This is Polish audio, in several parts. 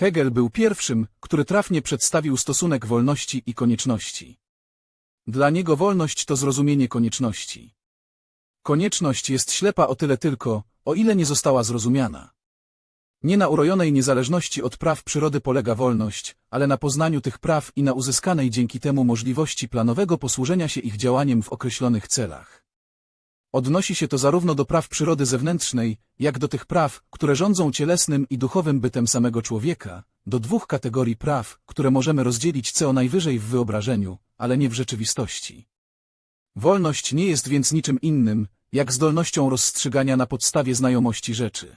Hegel był pierwszym, który trafnie przedstawił stosunek wolności i konieczności. Dla niego wolność to zrozumienie konieczności. Konieczność jest ślepa o tyle tylko, o ile nie została zrozumiana. Nie na urojonej niezależności od praw przyrody polega wolność, ale na poznaniu tych praw i na uzyskanej dzięki temu możliwości planowego posłużenia się ich działaniem w określonych celach. Odnosi się to zarówno do praw przyrody zewnętrznej, jak do tych praw, które rządzą cielesnym i duchowym bytem samego człowieka, do dwóch kategorii praw, które możemy rozdzielić co najwyżej w wyobrażeniu, ale nie w rzeczywistości. Wolność nie jest więc niczym innym, jak zdolnością rozstrzygania na podstawie znajomości rzeczy.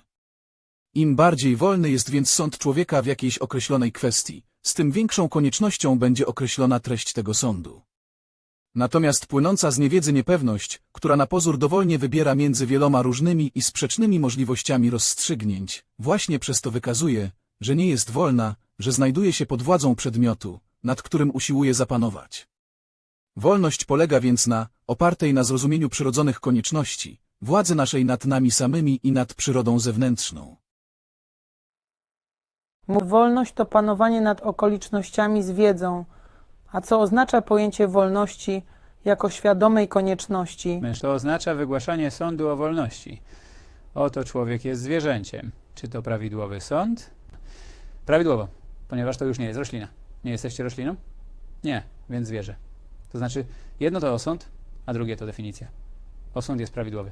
Im bardziej wolny jest więc sąd człowieka w jakiejś określonej kwestii, z tym większą koniecznością będzie określona treść tego sądu. Natomiast płynąca z niewiedzy niepewność, która na pozór dowolnie wybiera między wieloma różnymi i sprzecznymi możliwościami rozstrzygnięć, właśnie przez to wykazuje, że nie jest wolna, że znajduje się pod władzą przedmiotu, nad którym usiłuje zapanować. Wolność polega więc na, opartej na zrozumieniu przyrodzonych konieczności, władzy naszej nad nami samymi i nad przyrodą zewnętrzną. Wolność to panowanie nad okolicznościami z wiedzą, a co oznacza pojęcie wolności jako świadomej konieczności. To oznacza wygłaszanie sądu o wolności. Oto człowiek jest zwierzęciem. Czy to prawidłowy sąd? Prawidłowo, ponieważ to już nie jest roślina. Nie jesteście rośliną? Nie, więc zwierzę. To znaczy, jedno to osąd, a drugie to definicja. Osąd jest prawidłowy.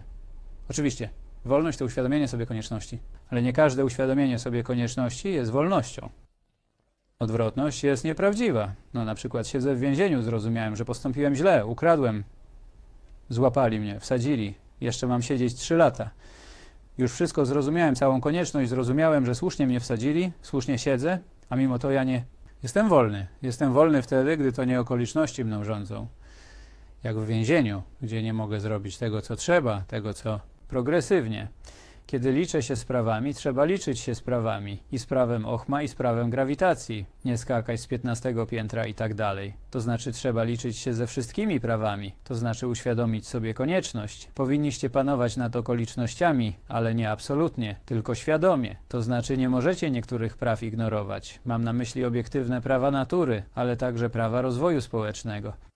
Oczywiście, wolność to uświadomienie sobie konieczności, ale nie każde uświadomienie sobie konieczności jest wolnością. Odwrotność jest nieprawdziwa. No na przykład siedzę w więzieniu, zrozumiałem, że postąpiłem źle, ukradłem, złapali mnie, wsadzili, jeszcze mam siedzieć trzy lata. Już wszystko zrozumiałem, całą konieczność zrozumiałem, że słusznie mnie wsadzili, słusznie siedzę, a mimo to ja nie. Jestem wolny. Jestem wolny wtedy, gdy to nie okoliczności mną rządzą. Jak w więzieniu, gdzie nie mogę zrobić tego, co trzeba, tego, co progresywnie. Kiedy liczę się z prawami, trzeba liczyć się z prawami. I z prawem Ochma, i z prawem grawitacji. Nie skakać z 15 piętra i tak dalej. To znaczy trzeba liczyć się ze wszystkimi prawami. To znaczy uświadomić sobie konieczność. Powinniście panować nad okolicznościami, ale nie absolutnie, tylko świadomie. To znaczy nie możecie niektórych praw ignorować. Mam na myśli obiektywne prawa natury, ale także prawa rozwoju społecznego.